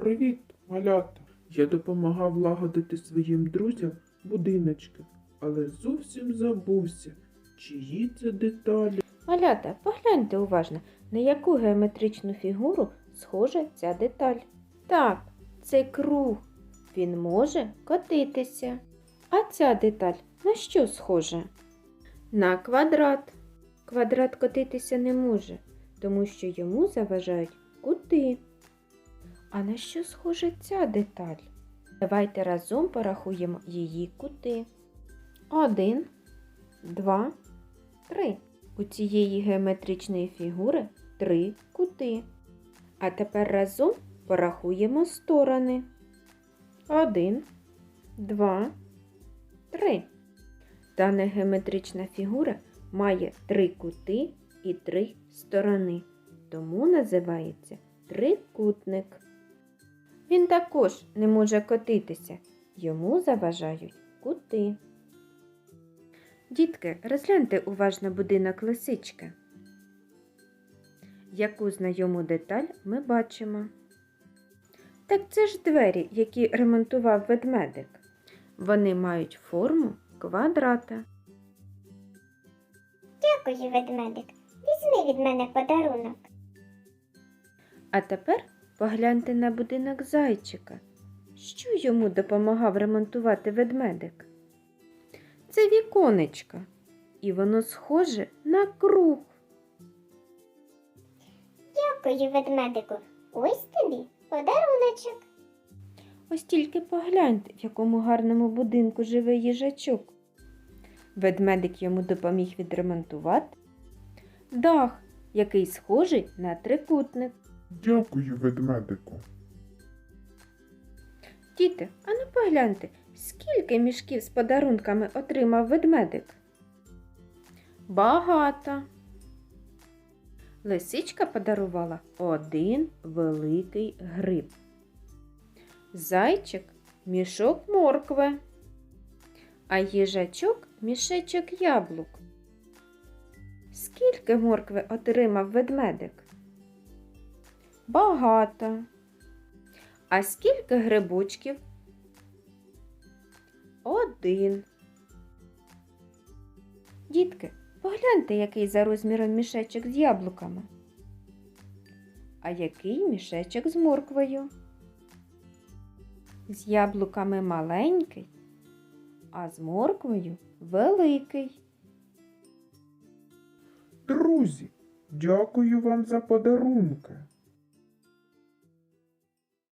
Привіт, малята! Я допомагав лагодити своїм друзям будиночки, але зовсім забувся, чиї це деталі. Малята, погляньте уважно, на яку геометричну фігуру схожа ця деталь. Так, це круг. Він може котитися. А ця деталь на що схожа? На квадрат. Квадрат котитися не може, тому що йому заважають кути. А на що схожа ця деталь? Давайте разом порахуємо її кути. Один, два, три. У цієї геометричної фігури три кути. А тепер разом порахуємо сторони. Один, два, три. Дана геометрична фігура має три кути і три сторони, тому називається трикутник. Він також не може котитися, йому заважають кути. Дітки, розгляньте уважно будинок лисички. Яку знайому деталь ми бачимо? Так це ж двері, які ремонтував ведмедик. Вони мають форму квадрата. Дякую, ведмедик. Візьми від мене подарунок. А тепер погляньте на будинок зайчика. Що йому допомагав ремонтувати ведмедик? Це віконечко, і воно схоже на круг. Дякую, ведмедику. Ось тобі подаруночок. Ось тільки погляньте, в якому гарному будинку живе їжачок. Ведмедик йому допоміг відремонтувати дах, який схожий на трикутник. Дякую, ведмедику. Діти, а ну погляньте, скільки мішків з подарунками отримав ведмедик? Багато. Лисичка подарувала один великий гриб. Зайчик мішок моркви, а їжачок мішечок яблук. Скільки моркви отримав ведмедик? Багато. А скільки грибочків? Один. Дітки, погляньте, який за розміром мішечок з яблуками. А який мішечок з морквою? З яблуками маленький, а з морквою великий. Друзі, дякую вам за подарунки.